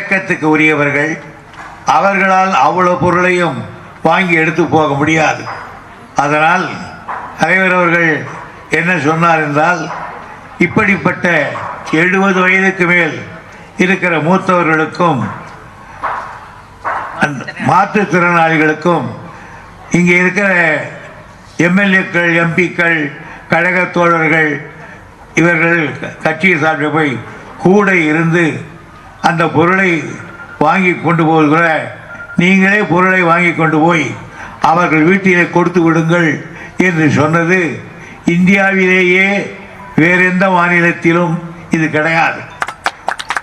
இரக்கத்துக்கு உரியவர்கள் அவர்களால் அவ்வளோ பொருளையும் வாங்கி எடுத்து போக முடியாது. அதனால் தலைவர் அவர்கள் என்ன சொன்னார் என்றால் இப்படிப்பட்ட எழுபது வயதுக்கு மேல் இருக்கிற மூத்தவர்களுக்கும் மாற்றுத்திறனாளிகளுக்கும் இங்கே இருக்கிற எம்எல்ஏக்கள் எம்பிக்கள் கழக தோழர்கள் இவர்கள் கட்சியை சார்பில் போய் கூட இருந்து அந்த பொருளை வாங்கி கொண்டு போகிற நீங்களே பொருளை வாங்கி கொண்டு போய் அவர்கள் வீட்டிலே கொடுத்து விடுங்கள் என்று சொன்னது இந்தியாவிலேயே வேறெந்த எந்த மாநிலத்திலும் இது கிடையாது.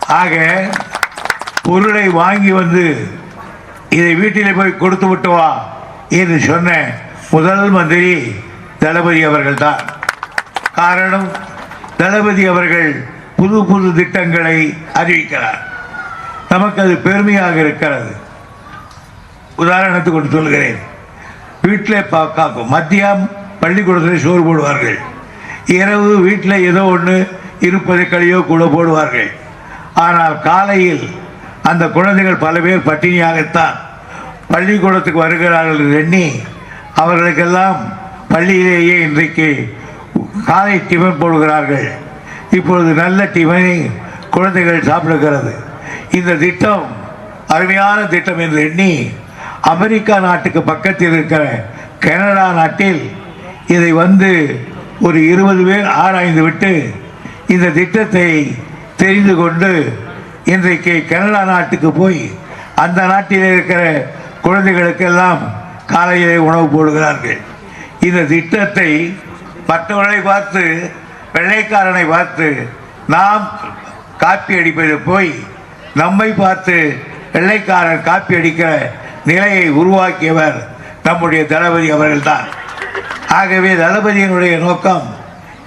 ஆக பொருளை வாங்கி வந்து இதை வீட்டிலே போய் கொடுத்து விட்டு வா என்று சொன்ன முதல் மந்திரி தளபதி அவர்கள்தான். காரணம் தளபதி அவர்கள் புது புது திட்டங்களை அறிவிக்கிறார். நமக்கு அது பெருமையாக இருக்கிறது. உதாரணத்துக்கு கொண்டு சொல்கிறேன் வீட்டில் காக்கும் மதியம் பள்ளிக்கூடத்தில் சோறு போடுவார்கள். இரவு வீட்டில் ஏதோ ஒன்று இருப்பதை கழியோ கூட போடுவார்கள். ஆனால் காலையில் அந்த குழந்தைகள் பல பேர் பட்டினியாகத்தான் பள்ளிக்கூடத்துக்கு வருகிறார்கள் என்று எண்ணி அவர்களுக்கெல்லாம் பள்ளியிலேயே இன்றைக்கு காலை டிஃபன் போடுகிறார்கள். இப்பொழுது நல்ல டிஃபனை குழந்தைகள் சாப்பிடுகிறது. இந்த திட்டம் அருமையான திட்டம் என்று எண்ணி அமெரிக்கா நாட்டுக்கு பக்கத்தில் இருக்கிற கனடா நாட்டில் இதை வந்து ஒரு இருபது பேர் ஆராய்ந்து விட்டு இந்த திட்டத்தை தெரிந்து கொண்டு இன்றைக்கு கனடா நாட்டுக்கு போய் அந்த நாட்டில் இருக்கிற குழந்தைகளுக்கெல்லாம் காலையிலே உணவு போடுகிறார்கள். இந்த திட்டத்தை மற்றவர்களை பார்த்து வெள்ளைக்காரனை பார்த்து நாம் காப்பி அடிப்பது போய் நம்மை பார்த்து வெள்ளைக்காரன் காப்பி அடிக்கிற நிலையை உருவாக்கியவர் நம்முடைய தளபதி அவர்கள்தான். ஆகவே தளபதியினுடைய நோக்கம்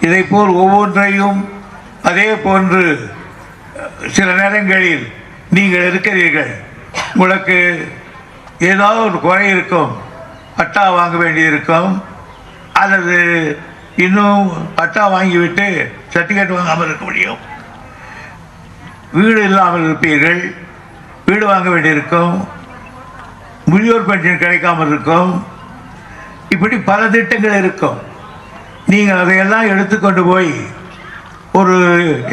இதை போல் ஒவ்வொன்றையும் அதே போன்று சில நேரங்களில் நீங்கள் இருக்கிறீர்கள். உங்களுக்கு ஏதாவது ஒரு குறை இருக்கும் பட்டா வாங்க வேண்டியிருக்கும் அல்லது இன்னும் பட்டா வாங்கிவிட்டு சர்டிஃபிகேட் வாங்காமல் இருக்க முடியும். வீடு இல்லாமல் இருப்பீர்கள். வீடு வாங்க வேண்டியிருக்கும். முதியோர் பென்ஷன் கிடைக்காமல் இருக்கும். இப்படி பல திட்டங்கள் இருக்கும். நீங்கள் அதையெல்லாம் எடுத்துக்கொண்டு போய் ஒரு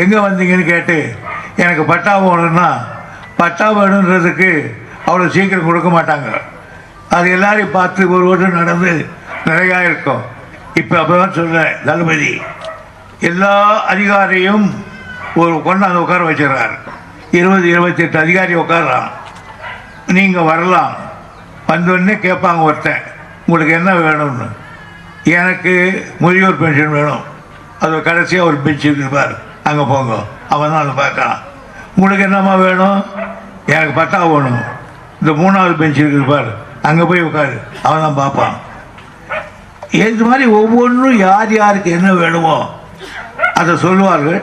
எங்கே வந்தீங்கன்னு கேட்டு எனக்கு பட்டா வேணும்னா பட்டா வேணுன்றதுக்கு அவ்வளோ சீக்கிரம் கொடுக்க மாட்டாங்க. அது எல்லாரையும் பார்த்து ஒரு வருஷம் நடந்து நிறையா இருக்கும். இப்போ அப்போ தான் சொல்கிறேன் தளபதி. எல்லா அதிகாரியும் ஒரு கொண்டாந்து உட்கார வச்சிடறாரு இருபது இருபத்தெட்டு அதிகாரி உட்கார்றான். நீங்கள் வரலாம். வந்தோடனே கேட்பாங்க ஒருத்தன் உங்களுக்கு என்ன வேணும்னு? எனக்கு முதியோர் பென்ஷன் வேணும். அது கடைசியாக ஒரு பெஞ்சு இருப்பார் அங்கே போங்க. அவன் தான் அதை பார்க்கலாம் உங்களுக்கு என்னம்மா வேணும்? எனக்கு பத்தா வேணும். இந்த மூணாவது பெஞ்சு இருப்பார் அங்கே போய் உட்காரு. அவன் தான் பார்ப்பான். இது மாதிரி ஒவ்வொன்றும் யார் யாருக்கு என்ன வேணுமோ அதை சொல்லுவார்கள்.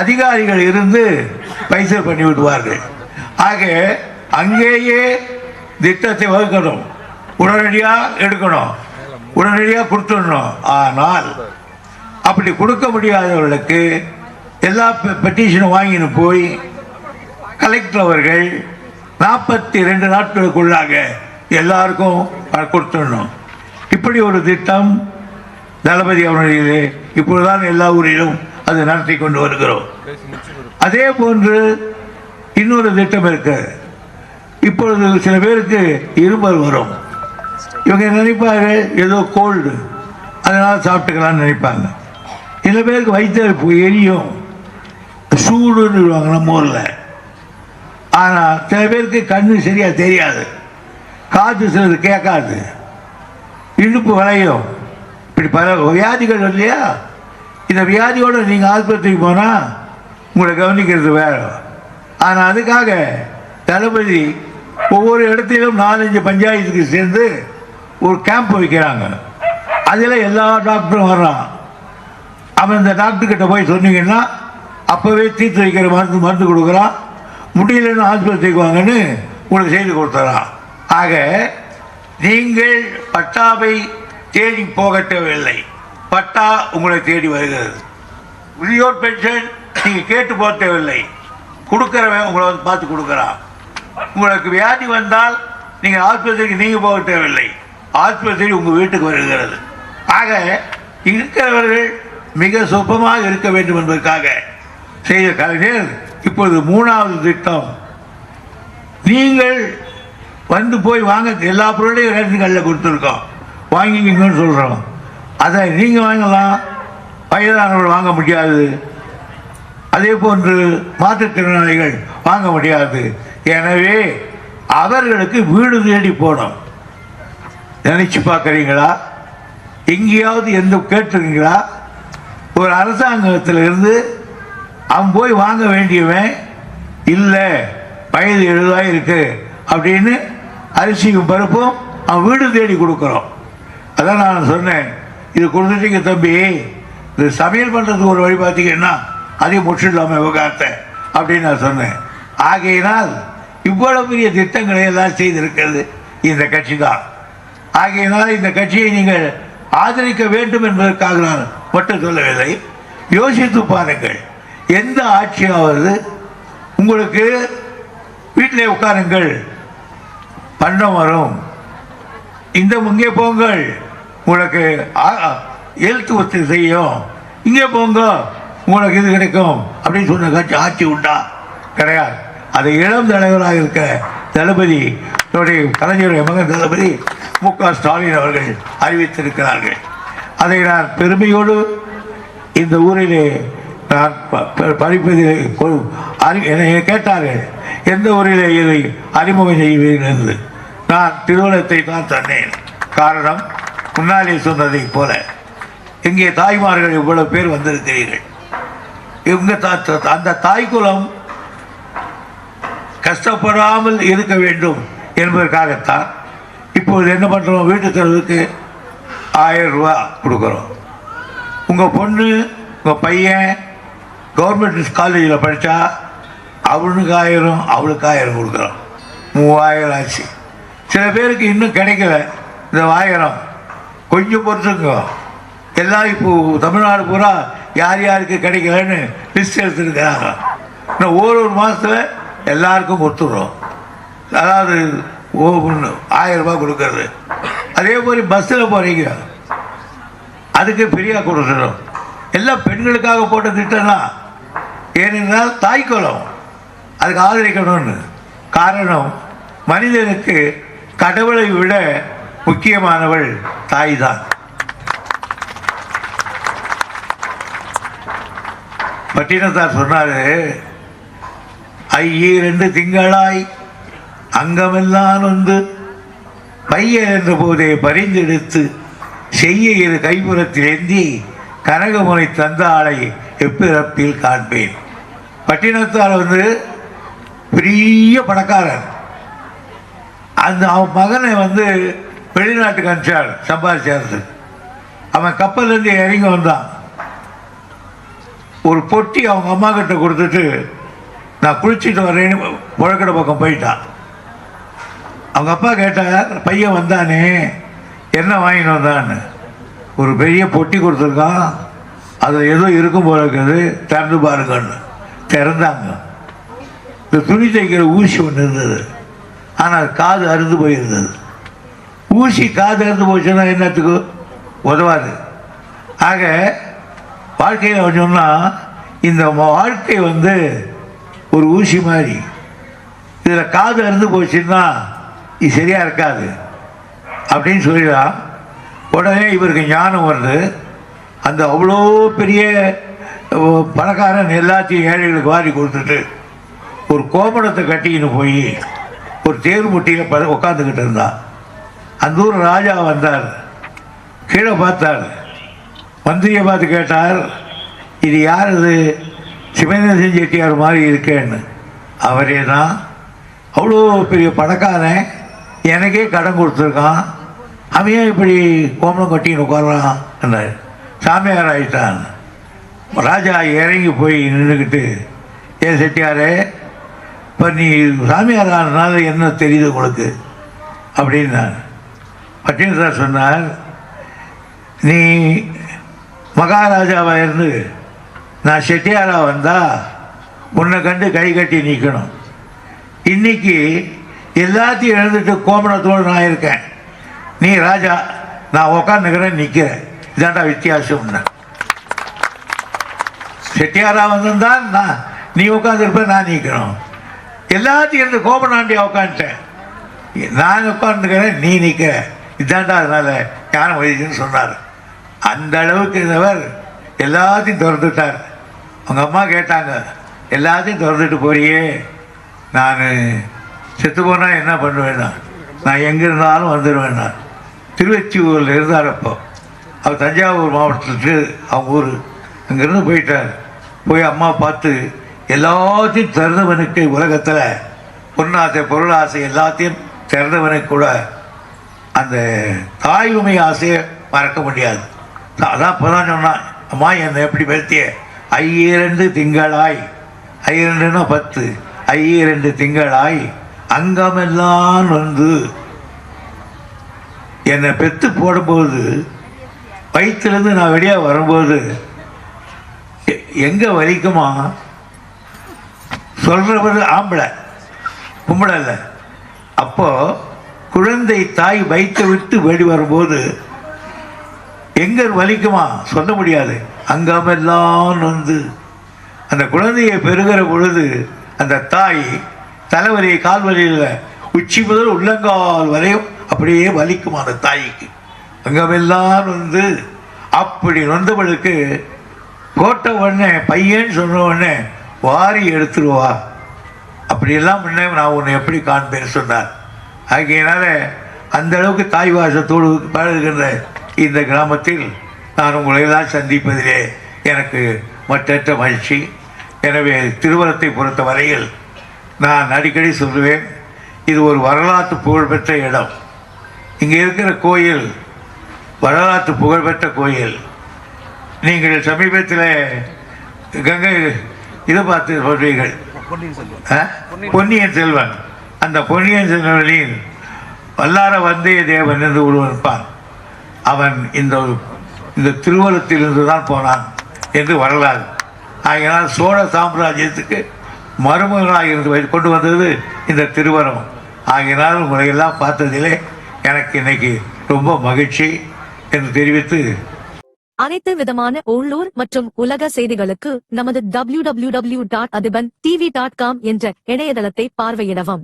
அதிகாரிகள் இருந்து பைசல் பண்ணி விடுவார்கள். ஆக அங்கேயே திட்டத்தை வகுக்கணும். உடனடியாக எடுக்கணும். உடனடியாக கொடுத்துடணும். ஆனால் அப்படி கொடுக்க முடியாதவர்களுக்கு எல்லா பெட்டிஷனும் வாங்கின்னு போய் கலெக்டர் அவர்கள் நாற்பத்தி ரெண்டு நாட்களுக்குள்ளாக எல்லாருக்கும் கொடுத்துடணும். இப்படி ஒரு திட்டம் தளபதி அவர்களிலே இப்பொழுதுதான் எல்லா ஊரிலும் அது நடத்தி கொண்டு வருகிறோம். அதே போன்று இன்னொரு திட்டம் இருக்கு. இப்பொழுது சில பேருக்கு இருமல் வரும். இவங்க நினைப்பாங்க? ஏதோ கோல்டு அதனால் சாப்பிட்டுக்கலாம்னு நினைப்பாங்க. சில பேருக்கு வயிற்று எரியும். சூடுன்னு நம்ம ஊரில். ஆனால் சில பேருக்கு கண்ணு சரியாக தெரியாது. காற்று சிலது கேட்காது. இடுப்பு வளையும். இப்படி பல வியாதிகள் இல்லையா? இந்த வியாதியோடு நீங்கள் ஆஸ்பத்திரிக்கு போனால் உங்களை கவனிக்கிறது வேறு. ஆனால் அதுக்காக தளபதி ஒவ்வொரு இடத்திலும் நாலஞ்சு பஞ்சாயத்துக்கு சேர்ந்து ஒரு கேம்ப் வைக்கிறாங்க. அதில் எல்லா டாக்டரும் வர்றான். அவன் இந்த டாக்டர்கிட்ட போய் சொன்னீங்கன்னா அப்போவே தீர்த்து வைக்கிற மருந்து மருந்து கொடுக்குறான். முடியலன்னு ஆஸ்பத்திரிக்கு வாங்கன்னு உங்களுக்கு செய்து கொடுத்துறான். ஆக நீங்கள் பட்டாவை தேடி போக தேவையில்லை பட்டா உங்களை தேடி வருகிறது. முதியோர் பென்ஷன் நீங்கள் கேட்டு போக தேவையில்லை. கொடுக்குறவன் உங்களை வந்து பார்த்து கொடுக்குறான். உங்களுக்கு வியாதி வந்தால் நீங்கள் ஆஸ்பத்திரிக்கு நீங்கள் போக தேவையில்லை. ஆஸ்பத்திரி உங்கள் வீட்டுக்கு வருகிறது. ஆக இருக்கிறவர்கள் மிக சுப்பமாக இருக்க வேண்டும் என்பதற்காக செய்த கலைஞர் இப்பொழுது மூணாவது திட்டம். நீங்கள் வந்து போய் வாங்க எல்லா பொருளையும் ரேஷன் கடையில் கொடுத்துருக்கோம். வாங்கிக்கிங்கன்னு சொல்கிறோம் அதை நீங்கள் வாங்கலாம். வயதானவர்கள் வாங்க முடியாது. அதே போன்று மாற்றுத்திறனாளிகள் வாங்க முடியாது. எனவே அவர்களுக்கு வீடு தேடி போனோம் நினைச்சு பார்க்குறீங்களா? எங்கேயாவது எந்த கேட்டுருக்கீங்களா? ஒரு அரசாங்கத்தில் இருந்து அவன் போய் வாங்க வேண்டியவன் இல்லை வயது எழுதாக இருக்கு அப்படின்னு அரிசியும் பருப்பும் அவன் வீடு தேடி கொடுக்குறோம். அதான் நான் சொன்னேன். இது கொடுத்துட்டீங்க தம்பி. இது சமையல் பண்ணுறதுக்கு ஒரு வழி பார்த்தீங்கன்னா அதையும் முடிச்சிடலாமே விவகாரத்தை அப்படின்னு நான் சொன்னேன். ஆகையினால் இவ்வளவு பெரிய திட்டங்களை எல்லாம் செய்திருக்கிறது இந்த கட்சி தான் ஆகையினால் இந்த கட்சியை நீங்கள் ஆதரிக்க வேண்டும் என்பதற்காக நான் மட்டும் சொல்லவில்லை. யோசித்து பாருங்கள் எந்த ஆட்சியாவது உங்களுக்கு வீட்டிலே உட்காருங்கள் பண்டம் வரும். இந்த முங்கே போங்கள். உங்களுக்கு எழுத்து வசதி செய்யும். இங்கே போங்க உங்களுக்கு இது கிடைக்கும்? அப்படின்னு சொன்ன கட்சி ஆட்சி உண்டா? கிடையாது. அதை இளம் தலைவராக இருக்க தளபதி கலைஞருடைய மகன் தளபதி மு க ஸ்டாலின் அவர்கள் அறிவித்திருக்கிறார்கள். அதை நான் பெருமையோடு இந்த ஊரிலே நான் படிப்பதில் அறி- என்னை கேட்டார்கள். எந்த ஊரிலே இதை அறிமுகம் செய்வீர்கள் என்று. நான் திருவள்ளத்தை தான் தந்தேன். காரணம் முன்னாலே சொன்னதைப் போல இங்கே தாய்மார்கள் இவ்வளவு பேர் வந்திருக்கிறீர்கள்? இவங்க அந்த தாய்க்குலம் கஷ்டப்படாமல் இருக்க வேண்டும் என்பதற்காகத்தான் இப்போது என்ன பண்ணுறோம் வீட்டு செலவுக்கு ஆயிரம் ரூபா கொடுக்குறோம். உங்கள் பொண்ணு உங்கள் பையன் கவர்மெண்ட் காலேஜில் படித்தா அவனுக்கு ஆயிரம் அவளுக்கு ஆயிரம் கொடுக்குறோம். மூவாயிரம் ஆச்சு. சில பேருக்கு இன்னும் கிடைக்கல. இந்த ஆயிரம் கொஞ்சம் பொறுத்துக்கோ. எல்லாம் இப்போ தமிழ்நாடு பூரா யார் யாருக்கு கிடைக்கலன்னு லிஸ்ட் எடுத்துருக்கிறாங்க. இன்னும் ஒரு ஒரு மாதத்தில் எல்லாருக்கும் கொடுத்துட்றோம். அதாவது ஓ ஆயிரம் ரூபாய் கொடுக்கறது. அதே மாதிரி பஸ்ஸில் போகிறீங்க அதுக்கு ஃப்ரீயாக கொடுத்துடும் எல்லாம் பெண்களுக்காக போட்ட திட்டம் ஏனென்றால் தாய்க்குளம். அதுக்கு ஆதரிக்கணும்னு. காரணம் மனிதனுக்கு கடவுளை விட முக்கியமானவள் தாய் தான் பட்டினத்தார் சொன்னாரு ஐயீரெண்டு திங்களாய் அங்கமெல்லாம் ஒன்று பையன் என்ற போதே பரிந்தெடுத்து செய்ய இரு கைப்புறத்தில் ஏந்தி கனகமுனை தந்தாளை எப்பிறப்பில் காண்பேன். பட்டினத்தார் வந்து பெரிய பணக்காரன். அந்த அவன் மகனை வந்து வெளிநாட்டுக்கு அனுப்பிச்சார் சம்பாதிச்சாரு அவன் கப்பல்லேருந்து இறங்கி வந்தான். ஒரு பொட்டி அவங்க அம்மா கிட்ட கொடுத்துட்டு நான் குளிச்சுட்டு வரேன்னு முழக்கடை பக்கம் போயிட்டான். அவங்க அப்பா கேட்டார் பையன் வந்தானே என்ன வாங்கிட்டு வந்தான்னு? ஒரு பெரிய பொட்டி கொடுத்துருக்கான். அது ஏதோ இருக்கும் போல இருக்குது. திறந்து பாருங்கன்னு. திறந்தாங்க. இந்த துணி தைக்கிற ஊசி ஒன்று இருந்தது. ஆனால் காது அறுந்து போயிருந்தது. ஊசி காது இறந்து போச்சுன்னா என்னத்துக்கு? உதவாது. ஆக வாழ்க்கையில் சொன்னால் இந்த வாழ்க்கை வந்து ஒரு ஊசி மாதிரி. இதில் காது அறுந்து போச்சுன்னா இது சரியாக இருக்காது. அப்படின்னு சொல்லிடலாம் உடனே இவருக்கு ஞானம் வருது அந்த அவ்வளோ பெரிய பணக்காரன் எல்லாத்தையும் ஏழைகளுக்கு வாரி கொடுத்துட்டு ஒரு கோமணத்தை கட்டிக்கின்னு போய் ஒரு தேர் முட்டியில் ப உட்காந்துக்கிட்டு இருந்தான். அந்த ஊர் ராஜா வந்தார். கீழே பார்த்தார். மந்திரியை பார்த்து கேட்டார் இது யார் இது? சிவநேசன் செட்டியார் மாதிரி இருக்கேன்னு. அவரே தான். அவ்வளோ பெரிய பணக்காரன். எனக்கே கடன் கொடுத்துருக்கான். அவன் ஏன் இப்படி கோமலம் கட்டின்னு உட்கார்றான்? என்றார் சாமியார் ஆயிட்டான். ராஜா இறங்கி போய் நின்றுக்கிட்டு ஏ செட்டியாரே இப்போ நீ சாமியார் ஆனதுனால என்ன தெரியுது உங்களுக்கு? அப்படின்னான் பட்டின சார் சொன்னார் நீ மகாராஜாவாக இருந்து நான் செட்டியாரா வந்தால் உன்னை கண்டு கை கட்டி நிற்கணும் இன்னைக்கு எல்லாத்தையும் எழுந்துட்டு கோமணத்தோடு நான் இருக்கேன். நீ ராஜா நான் உக்காந்துக்கிறேன் நிற்கிறேன் இதாண்டா வித்தியாசம்னா செட்டியாராக வந்திருந்தால் நான் நீ உட்காந்துருப்ப நான் நிற்கணும் எல்லாத்தையும் இருந்து கோபநாண்டியா உட்காந்துட்டேன் நான் உட்காந்துக்கிறேன் நீ நிற்கிற இதாண்டா அதனால ஞானம் வயசுன்னு சொன்னார். அந்த அளவுக்கு இருந்தவர் எல்லாத்தையும் திறந்துட்டார். அவங்க அம்மா கேட்டாங்க எல்லாத்தையும் திறந்துட்டு போறியே. நான் செத்து போனால் என்ன பண்ணுவேன்னா நான் எங்கே இருந்தாலும் வந்துடுவேன்னா திருவெச்சியூரில் இருந்தார் அப்போ. அவர் தஞ்சாவூர் மாவட்டத்துக்கு அவங்க ஊர். அங்கேருந்து போயிட்டார். போய் அம்மா பார்த்து எல்லாத்தையும் திறந்தவனுக்கு உலகத்தில் பொன்னாசை பொருளாசை எல்லாத்தையும் திறந்தவனுக்கு கூட அந்த தாய் உமை ஆசையை மறக்க முடியாது. அதான் இப்போ தான் சொன்னான் அம்மா என்னை எப்படி பெருத்திய? ஐயிரண்டு திங்களாய். ஐயிரண்டுன்னா பத்து. ஐயிரண்டு திங்களாய். அங்கமெல்லாம் வந்து என்னை பெத்து போடும்போது வயிற்றுலேருந்து நான் வெளியே வரும்போது எங்கே வலிக்குமா? சொல்கிறவர் ஆம்பளை பொம்பளை இல்லை குழந்தை தாய் வைத்து விட்டு வெளி வரும்போது எங்க வலிக்குமா? சொல்ல முடியாது. அங்காமெல்லாம் வந்து அந்த குழந்தையை பெறுகிற பொழுது அந்த தாய் தலைவலி கால்வலியில் உச்சி முதல் உள்ளங்கால் வரையும் அப்படியே வலிக்கும் அந்த தாய்க்கு? அங்கமெல்லாம் வந்து அப்படி நொந்தவளுக்கு போட்ட உடனே பையன் சொன்ன உடனே வாரி எடுத்துருவா. அப்படியெல்லாம் முன்னே நான் உன்னை எப்படி காண்பேன்னு சொன்னார். ஆகையினால அந்த அளவுக்கு தாய் வாசத்தோடு பழகுகின்ற இந்த கிராமத்தில் நான் உங்களை சந்திப்பதிலே எனக்கு மற்றற்ற மகிழ்ச்சி. எனவே திருவரத்தை பொறுத்த வரையில் நான் அடிக்கடி சொல்லுவேன் இது ஒரு வரலாற்று புகழ்பெற்ற இடம். இங்கே இருக்கிற கோயில் வரலாற்று புகழ்பெற்ற கோயில். நீங்கள் சமீபத்தில் கங்கை இதை பார்த்து சொல்வீர்கள். பொன்னியின் செல்வன். அந்த பொன்னியின் செல்வனில் வல்லார வந்தே தேவன் என்று ஒருவன் இருப்பான் அவன் இந்த இந்த திருவலத்திலிருந்து தான் போனான் என்று வரலாறு. ஆகினால் சோழ சாம்ராஜ்யத்துக்கு மருமகனாக இருந்து கொண்டு வந்தது இந்த திருவரம். ஆகினால் உங்களையெல்லாம் பார்த்ததிலே எனக்கு இன்னைக்கு ரொம்ப மகிழ்ச்சி என்று தெரிவித்து அனைத்து விதமான உள்ளூர் மற்றும் உலக செய்திகளுக்கு நமது W W W dot Athiban TV dot com என்ற இணையதளத்தை பார்வையிடவும்.